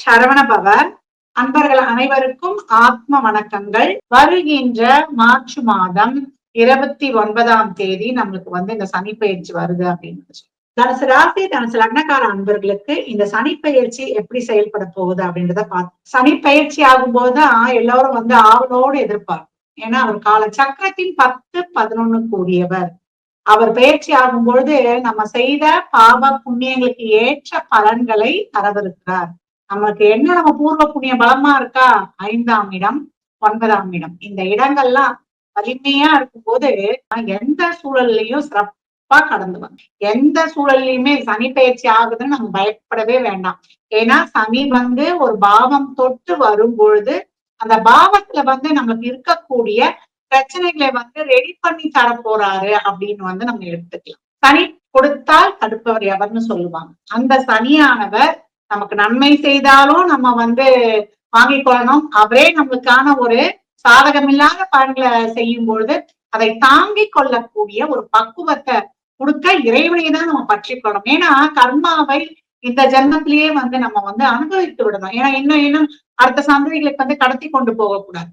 Saravana power அன்பர்கள் அனைவருக்கும் ஆத்ம வணக்கங்கள். வருகின்ற மார்ச் மாதம் இருபத்தி ஒன்பதாம் தேதி நம்மளுக்கு வந்து இந்த சனி பயிற்சி வருது அப்படின்னு தனுசு ராசி தனுசு லக்னக்கார அன்பர்களுக்கு இந்த சனி பயிற்சி எப்படி செயல்பட போகுது அப்படின்றத பார்த்து சனி பயிற்சி ஆகும் போதுதான் எல்லாரும் வந்து ஆவலோடு எதிர்ப்பார் ஏன்னா அவர் கால சக்கரத்தின் பத்து பதினொன்னு கூடியவர். அவர் பயிற்சி ஆகும் பொழுது நம்ம செய்த பாவ புண்ணியங்களுக்கு ஏற்ற பலன்களை தரவிருக்கிறார். நமக்கு என்ன? நம்ம பூர்வ புண்ணிய பலமா இருக்கா? ஐந்தாம் இடம் ஒன்பதாம் இடம். இந்த இடங்கள்லாம் வலிமையா இருக்கும்போது எந்த சூழல்லையும் சிறப்பா கடந்து வரும் எந்த சூழல்லையுமே சனி பயிற்சி ஆகுதுன்னு நம்ம பயப்படவே வேண்டாம். ஏன்னா சனி வந்து ஒரு பாவம் தொட்டு வரும் பொழுது அந்த பாவத்துல வந்து நமக்கு இருக்கக்கூடிய பிரச்சனைகளை வந்து ரெடி பண்ணி தர போறாரு அப்படின்னு வந்து நம்ம எடுத்துக்கலாம். சனி கொடுத்தால் தடுப்பவர் எவர்னு சொல்லுவாங்க. அந்த சனியானவர் நமக்கு நன்மை செய்தாலும் நம்ம வந்து வாங்கிக் கொள்ளணும் அவரே நம்மளுக்கான ஒரு சாதகமில்லாத பலன்களை செய்யும் பொழுது அதை தாங்கிக் கொள்ளக்கூடிய ஒரு பக்குவத்தை கொடுக்க இறைவனை தான் நம்ம பற்றி கொள்ளணும். ஏன்னா கர்மாவை இந்த ஜென்மத்திலேயே வந்து நம்ம வந்து அனுபவித்து விடணும். ஏன்னா இன்னும் இன்னும் அடுத்த சந்ததிகளுக்கு வந்து கடத்தி கொண்டு போகக்கூடாது.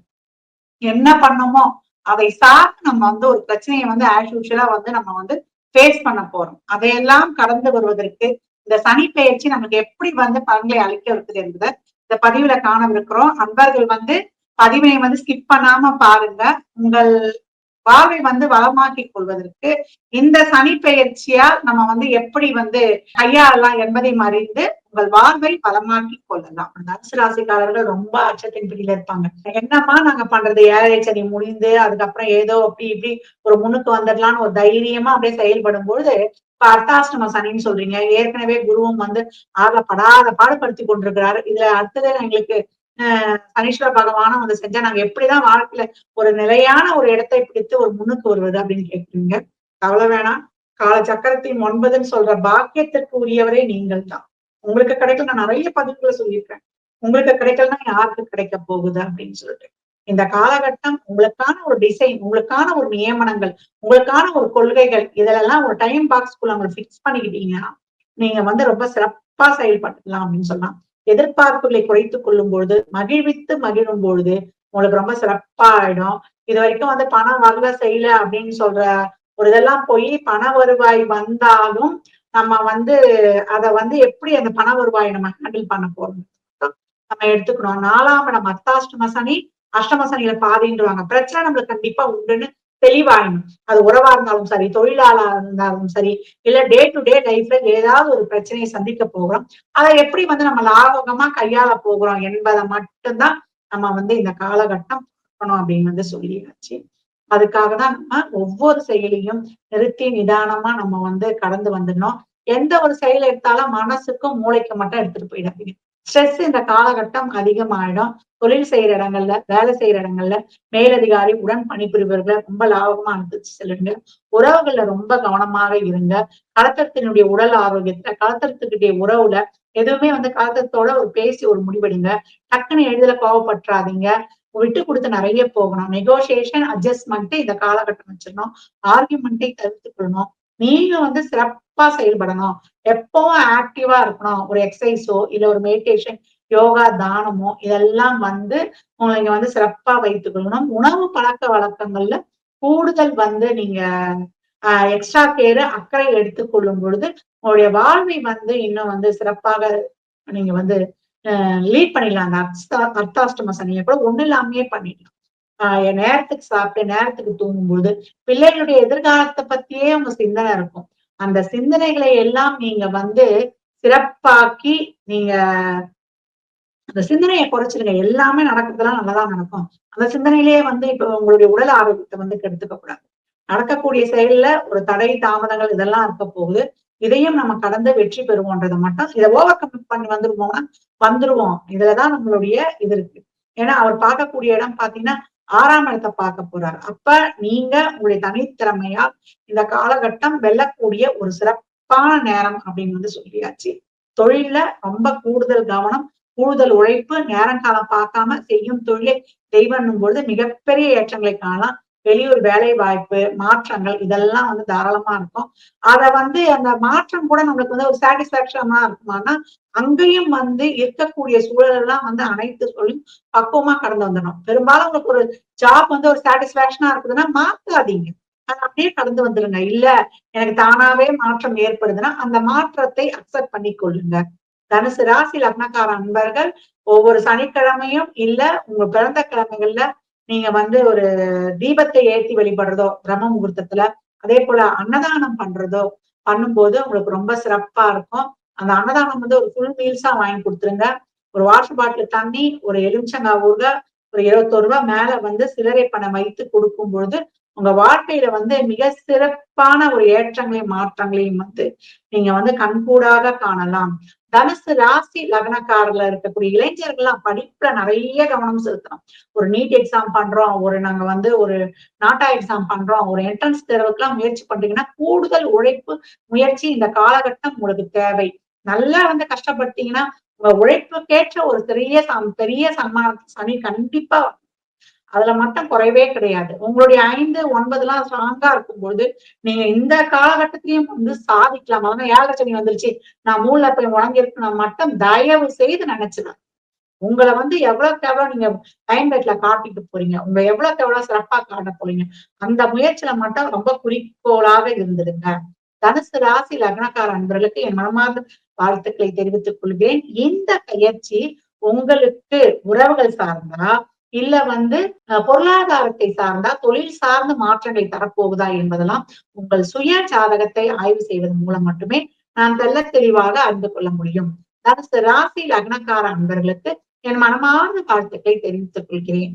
என்ன பண்ணமோ அதை சார்ந்து நம்ம வந்து ஒரு பிரச்சனையை வந்து ஆஸ் யூஷுவலா வந்து நம்ம வந்து ஃபேஸ் பண்ண போறோம். அதையெல்லாம் கடந்து வருவதற்கு இந்த சனி பயிற்சி நமக்கு எப்படி வந்து பலன்களை அளிக்க இருக்குது என்பதை இந்த பதிவுல காணவிருக்கிறோம். அன்பர்கள் வந்து பதிவினை வந்து ஸ்கிப் பண்ணாம பாருங்க. உங்கள் வாழ்வை வந்து வளமாக்கிக் கொள்வதற்கு இந்த சனி பெயர்ச்சியால் நம்ம வந்து எப்படி வந்து கையாளலாம் என்பதை மறிந்து உங்கள் வாழ்வை வளமாக்கி கொள்ளலாம். தனுசு ராசிக்காரர்கள் ரொம்ப அச்சத்தின் பிடியில இருப்பாங்க. என்னமா நாங்க பண்றது? ஏழை சனி முடிந்து அதுக்கப்புறம் ஏதோ அப்படி இப்படி ஒரு முன்னுக்கு வந்துடலாம்னு ஒரு தைரியமா அப்படியே செயல்படும் பொழுது அர்த்தாஷ்டம சனின்னு சொல்றீங்க. ஏற்கனவே குருவும் வந்து ஆக படாத பாடுபடுத்தி கொண்டிருக்கிறாரு. இதுல அடுத்தது எங்களுக்கு சனீஸ்வர பகவானும் வந்து செஞ்சா நாங்க எப்படிதான் வாழ்க்கையில ஒரு நிலையான ஒரு இடத்தை பிடித்து ஒரு முன்னுக்கு வருவது அப்படின்னு கேக்குறீங்க. கவலை வேணாம். கால சக்கரத்தின் ஒன்பதுன்னு சொல்ற பாக்கியத்திற்கு உரியவரே நீங்கள் தான். உங்களுக்கு கிடைக்கல நான் நிறைய பதிவுகளை சொல்லியிருக்கேன். உங்களுக்கு கிடைக்கலன்னா யாருக்கு கிடைக்க போகுது அப்படின்னு சொல்லிட்டு. இந்த காலகட்டம் உங்களுக்கான ஒரு டிசைன் உங்களுக்கான ஒரு நியமனங்கள் உங்களுக்கான ஒரு கொள்கைகள் இதெல்லாம் ஒரு டைம் பாக்ஸ்குள்ள உங்களை பிக்ஸ் பண்ணிக்கிட்டீங்கன்னா நீங்க வந்து ரொம்ப சிறப்பா செயல்படலாம் அப்படின்னு சொல்லலாம். எதிர்பார்ப்புகளை குறைத்து கொள்ளும் பொழுது மகிழ்வித்து மகிழும் பொழுது உங்களுக்கு ரொம்ப சிறப்பா ஆயிடும் இது வரைக்கும் வந்து பணம் வரல செய்யல அப்படின்னு சொல்ற ஒரு இதெல்லாம் போய் பண வருவாய் வந்தாலும் நம்ம வந்து அதை வந்து எப்படி அந்த பண வருவாய் நம்ம ஹேண்டில் பண்ண போறோம்? நம்ம எடுத்துக்கணும். நாலாம் இடம் அத்தாஷ்டம சனி அஷ்டமசனியில சனியில பிரச்சனை நம்மளுக்கு கண்டிப்பா உண்டுன்னு தெளிவாயிடும் அது உறவா இருந்தாலும் சரி தொழிலாளா இருந்தாலும் சரி இல்ல டே டு டே லைஃப்ல ஏதாவது ஒரு பிரச்சனையை சந்திக்க போகிறோம். அதை எப்படி வந்து நம்ம லாபகமா கையாள போகிறோம் என்பதை மட்டும்தான் நம்ம வந்து இந்த காலகட்டம் பண்ணணும் அப்படின்னு வந்து சொல்லியாச்சு. அதுக்காக தான் நம்ம ஒவ்வொரு செயலையும் நிறுத்தி நிதானமா நம்ம வந்து கடந்து வந்துடணும். எந்த ஒரு செயல் எடுத்தாலும் மனசுக்கும் மூளைக்கு மட்டும் எடுத்துட்டு போயிடாதீங்க. ஸ்ட்ரெஸ் இந்த காலகட்டம் அதிகமாயிடும். தொழில் செய்யற இடங்கள்ல வேலை செய்யற இடங்கள்ல மேலதிகாரி உடன் பணிபுரிபவர்களை ரொம்ப லாபமா அனுப்பிச்சு செல்லுங்க. உறவுகள்ல ரொம்ப கவனமாக இருங்க. கலத்தரத்தினுடைய உடல் ஆரோக்கியத்துல கலத்தரத்துக்கிட்டே உறவுல எதுவுமே வந்து கலத்தரத்தோட ஒரு பேசி ஒரு முடிவெடுங்க. டக்குன்னு எளிதில் கோவப்பட்டுறாதீங்க. விட்டு கொடுத்து நிறைய போகணும். நெகோசியேஷன் அட்ஜஸ்ட்மெண்ட் இந்த காலகட்டம் வச்சிடணும். ஆர்குமெண்ட்டை தவிர்த்துக்கொள்ளணும். நீங்க வந்து சிறப்பா செயல்படணும். எப்பவும் ஆக்டிவா இருக்கணும். ஒரு எக்ஸசைஸோ இல்ல ஒரு மெடிடேஷன் யோகா தானமோ இதெல்லாம் வந்து உங்களை வந்து சிறப்பா வைத்துக்கொள்ளணும் உணவு பழக்க வழக்கங்கள்ல கூடுதல் வந்து நீங்க எக்ஸ்ட்ரா கேர் அக்கறை எடுத்துக்கொள்ளும் பொழுது உங்களுடைய வாழ்வை வந்து இன்னும் வந்து சிறப்பாக நீங்க வந்து லீட் பண்ணிடலாம். அந்த அர்த்தா அர்த்தாஷ்டம சனியை கூட ஒண்ணு இல்லாமையே பண்ணிடலாம். ஆஹ் நேரத்துக்கு சாப்பிட்டு நேரத்துக்கு தூங்கும்போது பிள்ளைகளுடைய எதிர்காலத்தை பத்தியே உங்க சிந்தனை இருக்கும். அந்த சிந்தனைகளை எல்லாம் நீங்க வந்து சிறப்பாக்கி நீங்க அந்த சிந்தனையை குறைச்சிருங்க. எல்லாமே நடக்கிறதுலாம் நல்லதா நடக்கும். அந்த சிந்தனையிலேயே வந்து இப்ப உங்களுடைய உடல் ஆரோக்கியத்தை வந்து கெடுத்துக்க கூடாது. நடக்கக்கூடிய செயல்ல ஒரு தடை தாமதங்கள் இதெல்லாம் இருக்க போகுது. இதையும் நம்ம கடந்து வெற்றி பெறுவோன்றதை மட்டும். இதை ஓவர் கம் பண்ணி வந்துருவோம்னா வந்துருவோம். இதுலதான் நம்மளுடைய இது இருக்கு. ஏன்னா அவர் பார்க்கக்கூடிய இடம் பாத்தீங்கன்னா ஆறாம் இடத்தை பார்க்க போறாரு. அப்ப நீங்க உங்களுடைய தனித்திறமையா இந்த காலகட்டம் வெல்லக்கூடிய ஒரு சிறப்பான நேரம் அப்படின்னு வந்து சொல்லியாச்சு. தொழில ரொம்ப கூடுதல் கவனம் கூடுதல் உழைப்பு நேரம் காலம் பார்க்காம செய்யும் தொழிலை தெய்வம் பொழுது மிகப்பெரிய ஏற்றங்களை காணலாம். வெளியூர் வேலை வாய்ப்பு மாற்றங்கள் இதெல்லாம் வந்து தாராளமா இருக்கும். அதை வந்து அந்த மாற்றம் கூட நம்மளுக்கு வந்து ஒரு சாட்டிஸ்பாக்சனா இருக்குமானா அங்கேயும் வந்து இருக்கக்கூடிய சூழல் எல்லாம் வந்து அனைத்து சொல்லும் பக்குவமா கடந்து வந்துடணும். பெரும்பாலும் உங்களுக்கு ஒரு ஜாப் வந்து ஒரு சாட்டிஸ்பாக்சனா இருக்குதுன்னா மாத்தாதீங்க அப்படியே கடந்து வந்துருங்க. இல்ல எனக்கு தானாவே மாற்றம் ஏற்படுதுன்னா அந்த மாற்றத்தை அக்செப்ட் பண்ணி கொள்ளுங்க தனுசு ராசி லக்னக்கார அன்பர்கள் ஒவ்வொரு சனிக்கிழமையும் இல்ல உங்க பிறந்த கிழமைகள்ல நீங்க வந்து ஒரு தீபத்தை ஏற்றி வழிபடுறதோ பிரம்ம முகூர்த்தத்துல அதே போல அன்னதானம் பண்றதோ பண்ணும்போது உங்களுக்கு ரொம்ப சிறப்பா இருக்கும். அந்த அன்னதானம் வந்து ஒரு ஃபுல் மீல்ஸா வாங்கி கொடுத்துருங்க. ஒரு வாட்டர் பாட்டில் தண்ணி ஒரு எலுமிச்சங்காய் ஊர்க ஒரு இருபத்தோரு ரூபாய் மேல வந்து சிலரை பணம் வைத்து கொடுக்கும் பொழுது உங்க வாழ்க்கையில வந்து மிக சிறப்பான ஒரு ஏற்றங்களையும் மாற்றங்களையும் வந்து நீங்க வந்து கண்கூடாக காணலாம். தனுசு ராசி லக்னக்காரர்ல இருக்கக்கூடிய இளைஞர்கள்லாம் படிப்புல நிறைய கவனம் செலுத்தணும். ஒரு நீட் எக்ஸாம் பண்றோம் ஒரு நாங்க வந்து ஒரு நாட்டா எக்ஸாம் பண்றோம் ஒரு என்ட்ரன்ஸ் தேர்வுக்கெல்லாம் முயற்சி பண்றீங்கன்னா கூடுதல் உழைப்பு முயற்சி இந்த காலகட்டம் உங்களுக்கு தேவை. நல்லா வந்து கஷ்டப்பட்டீங்கன்னா உங்க உழைப்புக்கேற்ற ஒரு பெரிய பெரிய சன்மானத்தை சனி கண்டிப்பா அதுல மட்டும் குறைவே கிடையாது. உங்களுடைய ஐந்து ஒன்பது எல்லாம் ஸ்ட்ராங்கா இருக்கும்போது நீங்க இந்த காலகட்டத்திலயும் வந்து சாதிக்கலாம். அதனால ஏழரை வந்துருச்சு. நான் மூல போய் முடங்கிருக்கணும் மட்டும் தயவு செய்து நினைச்சுதான் உங்களை வந்து எவ்வளவுக்கு எவ்வளவு நீங்க பயன்பேட்ல காட்டிட்டு போறீங்க. உங்க எவ்வளவுக்கு எவ்வளவு சிறப்பா காட்ட போறீங்க. அந்த முயற்சியில மட்டும் ரொம்ப குறிக்கோளாக இருந்துடுங்க. தனுசு ராசி லக்னக்கார அன்பர்களுக்கு என் மனமார்ந்த வாழ்த்துக்களை தெரிவித்துக் கொள்கிறேன். இந்த பயிற்சி உங்களுக்கு உறவுகள் சார்ந்தா இல்ல வந்து பொருளாதாரத்தை சார்ந்தா தொழில் சார்ந்த மாற்றங்களை தரப்போகுதா என்பதெல்லாம் உங்கள் சுய ஜாதகத்தை ஆய்வு செய்வதன் மூலம் மட்டுமே நான் தெல்ல தெளிவாக அறிந்து கொள்ள முடியும். தனுசு ராசி லக்னக்கார அன்பர்களுக்கு என் மனமார்ந்த வாழ்த்துக்களை தெரிவித்துக் கொள்கிறேன்.